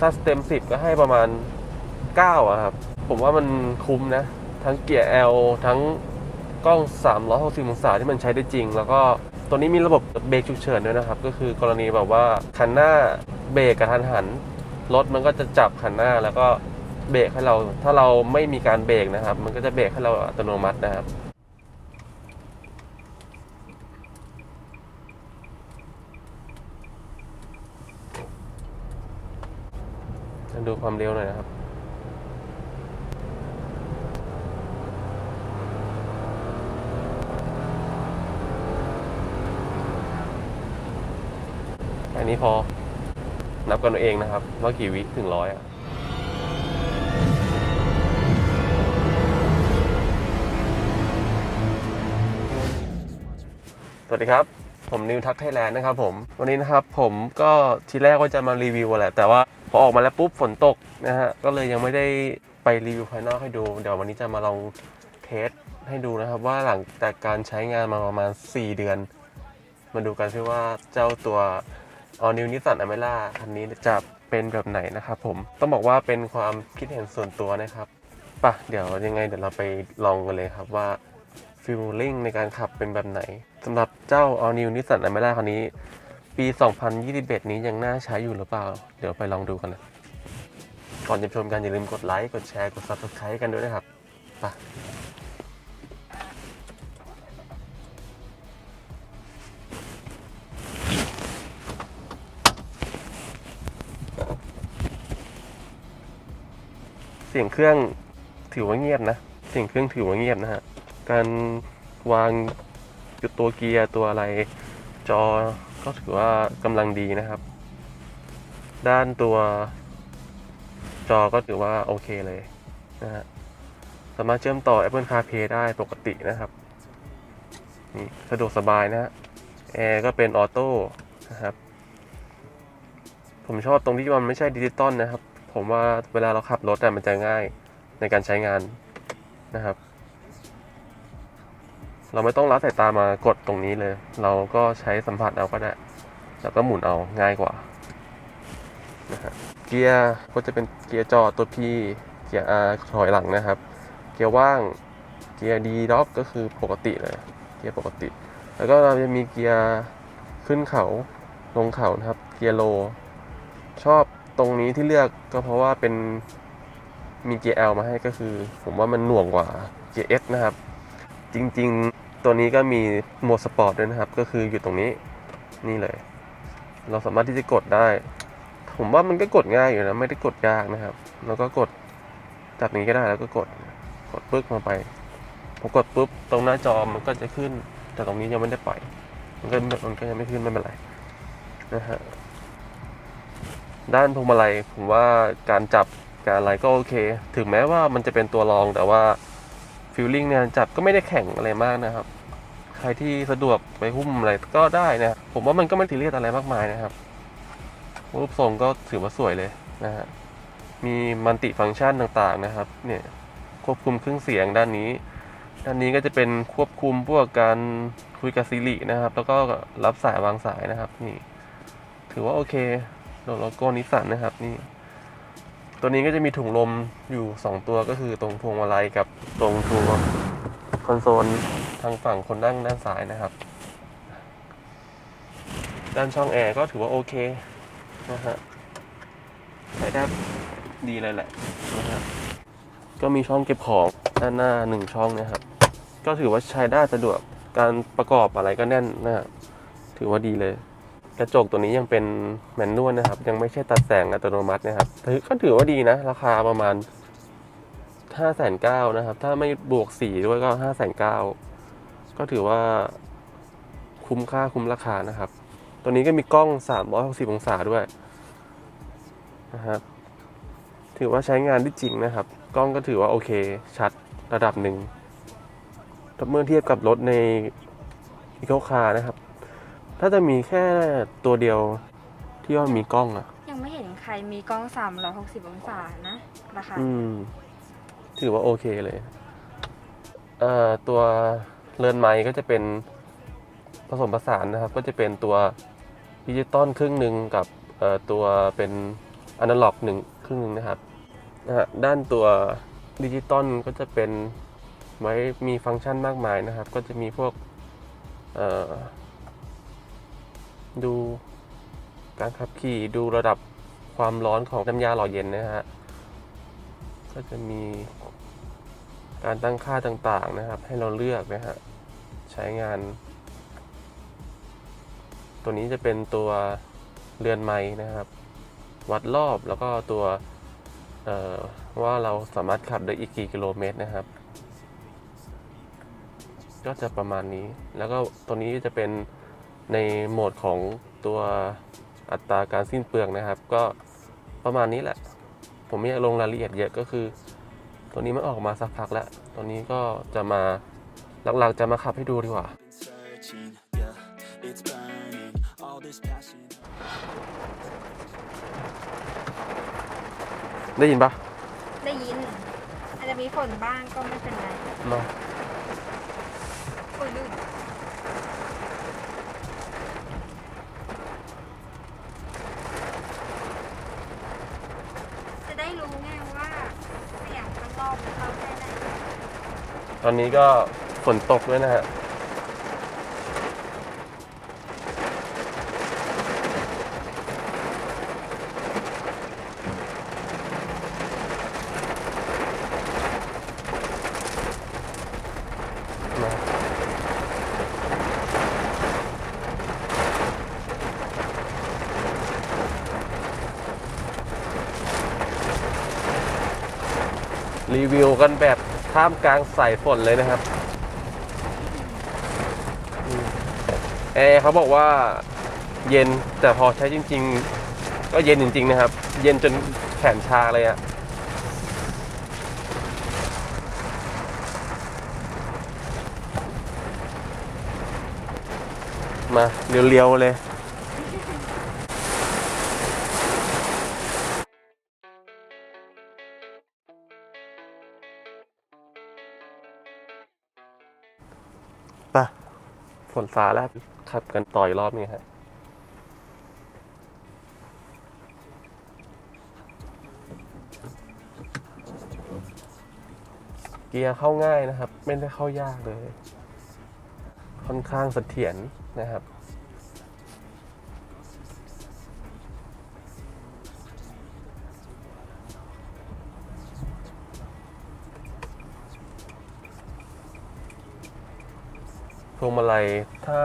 ถ้าสเต็มสิบก็ให้ประมาณ9อะครับ ผมว่ามันคุ้มนะ ทั้งเกียร์ L ทั้งกล้อง 360 องศาที่มันใช้ได้จริง แล้วก็ตัวนี้มีระบบเบรกฉุกเฉินด้วยนะครับ ก็คือกรณีแบบว่าคันหน้าเบรกกระทันหันรถมันก็จะจับคันหน้าแล้วก็เบรกให้เรา ถ้าเราไม่มีการเบรกนะครับ มันก็จะเบรกให้เราอัตโนมัตินะครับ ดูความเร็วหน่อยนะครับอันนี้พอ นับกันเอาเองนะครับ ว่ากี่วิถึงร้อยอะสวัสดีครับ ผมนิวทักไทยแลนด์นะครับผม วันนี้นะครับผมก็ทีแรกว่าจะมารีวิวแหละ แต่ว่า พอออกมาแล้วปุ๊บฝนตกนะฮะก็เลยยังไม่ได้ไปรีวิวภายนอกให้ดูเดี๋ยววันนี้จะมาลองเทสให้ดูนะครับว่าหลังจากการใช้งานมาประมาณ 4 เดือน มาดูกันซิว่าเจ้าตัว All New Nissan Almera คันนี้จะเป็นแบบไหนนะครับผมต้องบอกว่าเป็นความคิดเห็นส่วนตัวนะครับปะเดี๋ยวยังไงเดี๋ยวเราไปลองกันเลยครับว่าฟีลลิ่งในการขับเป็นแบบไหนสำหรับเจ้า All New Nissan Almera คันนี้ ปี 2021 นี้ยังน่าใช้อยู่หรือเปล่า เดี๋ยวไปลองดูกันนะ ก่อนจะชมกันอย่าลืมกดไลค์ กดแชร์ กด Subscribe กันด้วยนะครับไปเสียงเครื่องถือว่าเงียบนะ เสียงเครื่องถือว่าเงียบนะฮะ การวางจุดตัวเกียร์ตัวอะไรจอ ก็ถือว่ากำลังดีนะครับ ด้านตัวจอก็ถือว่าโอเคเลยนะฮะสามารถเชื่อมต่อ Apple CarPlay ได้ปกตินะครับนี่สะดวกสบายนะฮะแอร์ก็เป็นออโต้นะครับ ผมชอบตรงที่มันไม่ใช่ดิจิตอลนะครับ ผมว่าเวลาเราขับรถอะมันจะง่ายในการใช้งานนะครับ เราไม่ต้องละสายตามากดตรงนี้เลย เราก็ใช้สัมผัสเอาก็ได้ แล้วก็หมุนเอาง่ายกว่านะฮะเกียร์ก็จะเป็นเกียร์จอตัว P เกียร์ R ถอยหลังนะครับ เกียร์ว่าง เกียร์ D ด็อกก็คือปกติเลย เกียร์ปกติ แล้วก็เราจะมีเกียร์ขึ้นเขาลงเขานะครับ เกียร์โล ชอบตรงนี้ที่เลือกก็เพราะว่าเป็นมีเกียร์ L มาให้ก็คือ ผมว่ามันหน่วงกว่าเกียร์ S นะครับ จริง ๆ ตัวนี้ก็มีโหมดสปอร์ตด้วยนะครับ ก็คืออยู่ตรงนี้นี่เลย เราสามารถที่จะกดได้ ผมว่ามันก็กดง่ายอยู่นะ ไม่ได้กดยากนะครับ แล้วก็กดจากนี้ก็ได้แล้วก็กดกดปึ๊กมาไปพอกดปุ๊บตรงหน้าจอมันก็จะขึ้น แต่ตรงนี้ยังไม่ได้ปล่อย มันก็มันก็ยังไม่ขึ้นไม่เป็นไรนะฮะด้านพวงมาลัยผมว่าการจับการอะไรก็โอเค ถึงแม้ว่ามันจะเป็นตัวรองแต่ว่า ฟิลลิ่งเนี่ยจับก็ไม่ได้แข็งอะไรมากนะครับ ใครที่สะดวกไปหุ้มอะไรก็ได้นะ ผมว่ามันก็ไม่ทีเรียสอะไรมากมายนะครับ รูปทรงก็ถือว่าสวยเลยนะฮะ มีมัลติฟังก์ชันต่างๆนะครับ เนี่ยควบคุมเครื่องเสียงด้านนี้ ด้านนี้ก็จะเป็นควบคุมพวกการคุยกับซิรินะครับ แล้วก็รับสายวางสายนะครับ นี่ ถือว่าโอเคโลโก้นิสสันนะครับ นี่ ตัวนี้ก็จะมีถุงลมอยู่ 2 ตัวก็คือตรงพวงมาลัยกับตรงตัวคอนโซลทางฝั่งคนนั่งด้านซ้ายนะครับ ด้านช่องแอร์ก็ถือว่าโอเคนะฮะใช้ได้ดีเลยแหละนะฮะก็มีช่องเก็บของด้านหน้าหนึ่งช่องนะครับ ก็ถือว่าใช้ได้สะดวกการประกอบอะไรก็แน่นนะฮะถือว่าดีเลย กระจกตัวนี้ยังเป็นแมนนวลนะครับ ยังไม่ใช่ตัดแสงอัตโนมัตินะครับก็ถือว่าดีนะ ราคาประมาณห้าแสนเก้านะครับ ถ้าไม่บวกสีด้วยก็ห้าแสนเก้าก็ถือว่าคุ้มค่าคุ้มราคานะครับ ตัวนี้ก็มีกล้อง 360 องศาด้วยนะครับถือว่าใช้งานได้จริงนะครับ กล้องก็ถือว่าโอเค ชัดระดับหนึ่งเมื่อเทียบกับรถในอีโคคาร์นะครับ ถ้าจะมีแค่ตัวเดียวที่ว่ามีกล้องอะยังไม่เห็นใครมีกล้อง 360 องศานะ ราคา อืม ถือว่าโอเคเลย เอ่อ ตัวเรือนไม้ก็จะเป็นผสมผสานนะครับ ก็จะเป็นตัวดิจิตอลครึ่งหนึ่งกับเอ่อตัวเป็นอนาล็อกหนึ่งครึ่งหนึ่งนะครับนะฮะด้านตัวดิจิตอลก็จะเป็นไว้มีฟังก์ชันมากมายนะครับ ก็จะมีพวกเอ่อ ดูการขับขี่ดูระดับความร้อนของน้ำยาหล่อเย็นนะฮะ ก็จะมีการตั้งค่าต่างๆนะครับ ให้เราเลือกนะฮะ ใช้งาน ตัวนี้จะเป็นตัวเรือนไม้นะครับ วัดรอบแล้วก็ตัวว่าเราสามารถขับได้อีกกี่กิโลเมตรนะครับ ก็จะประมาณนี้ แล้วก็ตัวนี้จะเป็น ในโหมดของตัวอัตราการสิ้นเปลืองนะครับ ก็ประมาณนี้แหละ ผมไม่อยากลงรายละเอียดเยอะก็คือ ตัวนี้มันออกมาสักพักแล้ว ตัวนี้ก็จะมาหลักๆจะมาขับให้ดูดีกว่า searching, yeah, it's burning. All this passion. ได้ยินปะได้ยิน อาจจะมีฝนบ้างก็ไม่เป็นไรมาโอ้ยลืมจะได้รู้ไงว่าเสียงข้างนอกมันเข้าแค่ไหน ต อนนี้ก็ฝนตกด้วยนะฮะมารีวิวกันแบบ ท่ามกลางสายฝนเลยนะครับแอร์เขาบอกว่าเย็นแต่พอใช้จริง ๆ ก็เย็นจริง ๆ นะครับ เย็นจนแขนชาเลยอะมาเรียวๆเลย ฝนซาแล้วขับกันต่อยรอบนี้ฮะเกียร์เข้าง่ายนะครับ ไม่ได้เข้ายากเลย ค่อนข้างเสถียรนะครับ พวงมาลัยถ้า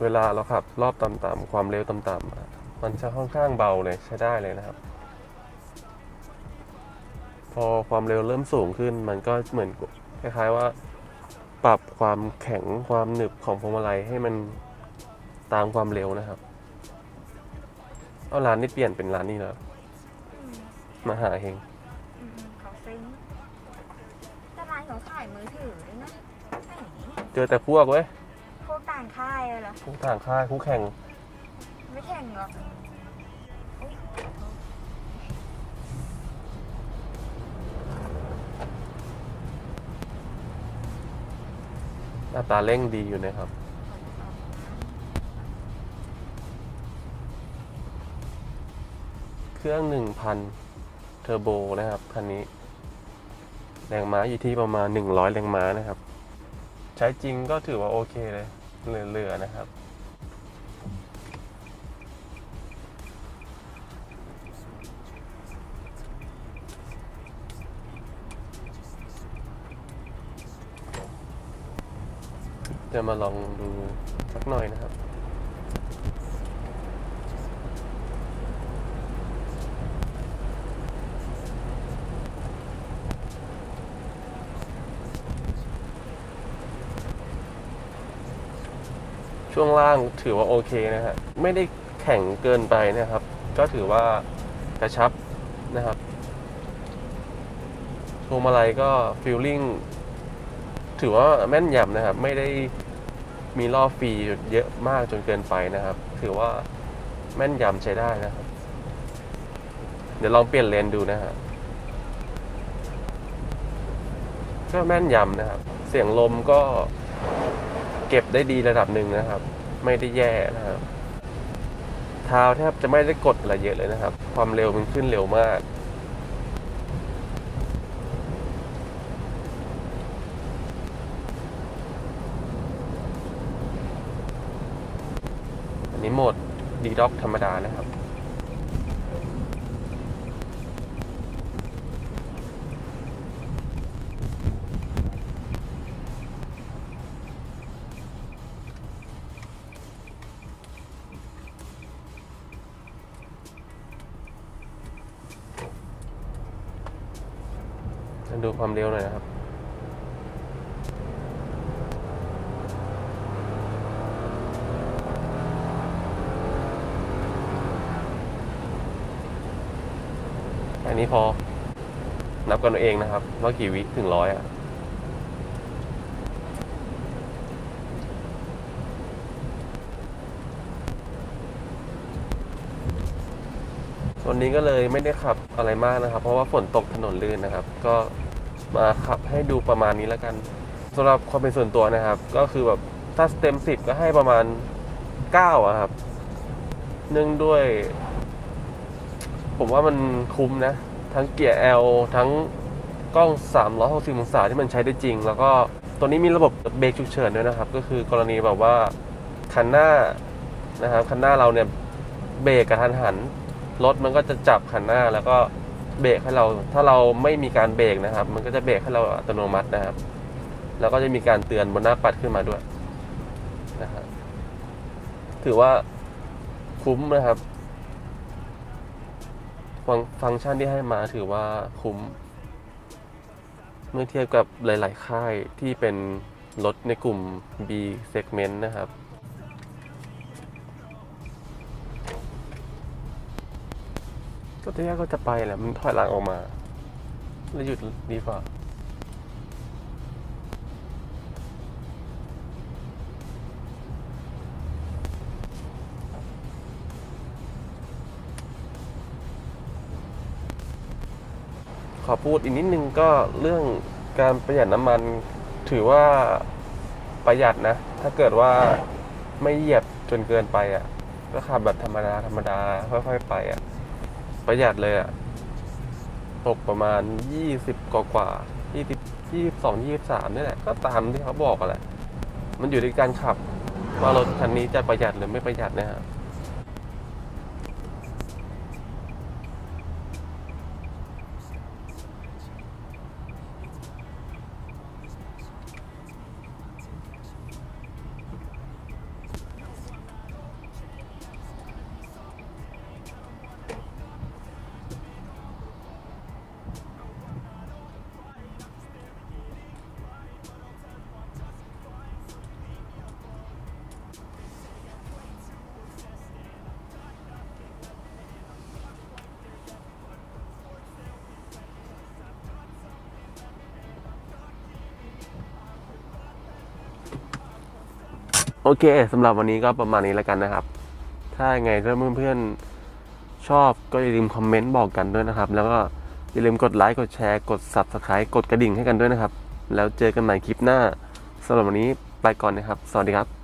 เวลาเราขับรอบต่ำๆความเร็วต่ำๆอะมันจะค่อนข้างเบาเลยใช้ได้เลยนะครับ พอความเร็วเริ่มสูงขึ้น มันก็เหมือนคล้ายๆว่า ปรับความแข็งความหนึบของพวงมาลัยให้มันตามความเร็วนะครับ เอาร้านนี้เปลี่ยนเป็นร้านนี้แล้วอืมมาหาเฮง อืมเขาซึ้งแต่ร้านเขาขายมือถือด้วยนะแหม เจ อแต่พวกเว้ยพวกต่างค่ายเลยเหรอพวกทางค่ายคู่แข่ง ไม่แข่งหรอกอัตราเร่งดีอยู่นะครับ เครื่อง1,000เทอร์โบนะครับ คันนี้ แรงม้าอยู่ที่ประมาณ 100 แรงม้านะครับ ใช้จริงก็ถือว่าโอเคเลยเหลือๆนะครับ จะมาลองดูสักหน่อยนะครับ ช่วงล่างถือว่าโอเคนะฮะไม่ได้แข็งเกินไปนะครับ ก็ถือว่ากระชับนะครับพวงมาลัยก็ฟิลลิ่งถือว่าแม่นยำนะครับ ไม่ได้มีรอฟรีเยอะมากจนเกินไปนะครับ ถือว่าแม่นยำใช้ได้นะครับ เดี๋ยวลองเปลี่ยนเลนดูนะฮะก็แม่นยำนะครับ เสียงลมก็ เก็บได้ดีระดับหนึ่งนะครับ ไม่ได้แย่นะครับเท้าแทบจะไม่ได้กดอะไรเยอะเลยนะครับ ความเร็วมันขึ้นเร็วมาก อันนี้โหมดดีด็อกธรรมดานะครับ ดูความเร็วหน่อยนะครับ อันนี้พอ นับกันเองนะครับ ว่ากี่วิถึงร้อยอะวันนี้ก็เลยไม่ได้ขับอะไรมากนะครับ เพราะว่าฝนตกถนนลื่นนะครับ ก็ มาขับให้ดูประมาณนี้แล้วกันสำหรับความเป็นส่วนตัวนะครับ ก็คือแบบถ้าเต็มสิบก็ให้ประมาณเก้าอะครับ เนื่องด้วย ผมว่ามันคุ้มนะ ทั้งเกียร์ L ทั้งกล้อง 360 องศาที่มันใช้ได้จริง แล้วก็ตัวนี้มีระบบเบรกฉุกเฉินด้วยนะครับ ก็คือกรณีแบบว่าคันหน้านะครับคันหน้าเราเนี่ยเบรกกระทันหันรถมันก็จะจับคันหน้าแล้วก็ เบรกให้เรา ถ้าเราไม่มีการเบรกนะครับ มันก็จะเบรกให้เราอัตโนมัตินะครับ แล้วก็จะมีการเตือนบนหน้าปัดขึ้นมาด้วยนะครับถือว่าคุ้มนะครับ ฟังฟังก์ชันที่ให้มาถือว่าคุ้ม เมื่อเทียบกับหลาย ๆ ค่ายที่เป็นรถในกลุ่ม B segment นะครับ ก็ที่แรกก็จะไปแหละมันถอยหลังออกมา แล้วหยุดดีกว่าขอพูดอีกนิดนึงก็เรื่องการประหยัดน้ำมันถือว่าประหยัดนะ ถ้าเกิดว่าไม่เหยียบจนเกินไปอะ ก็ขับแบบธรรมดาธรรมดาค่อยๆไปอะ ประหยัดเลยอะตกประมาณยี่สิบกว่ากว่ายี่สิบยี่สองยี่สามนี่แหละ ก็ตามที่เขาบอกกันแหละ มันอยู่ในการขับว่ารถคันนี้จะประหยัดหรือไม่ประหยัดนะครับ อเคสำหรับวันนี้ก็ประมาณนี้แล้วกันนะครับ ถ้าไงถ้าเพื่อนๆชอบก็อย่าลืมคอมเมนต์บอกกันด้วยนะครับ แล้วก็อย่าลืมกดไลค์กดแชร์กด Subscribe กดกระดิ่งให้กันด้วยนะครับ แล้วเจอกันใหม่คลิปหน้าสำหรับวันนี้ไปก่อนนะครับ สวัสดีครับ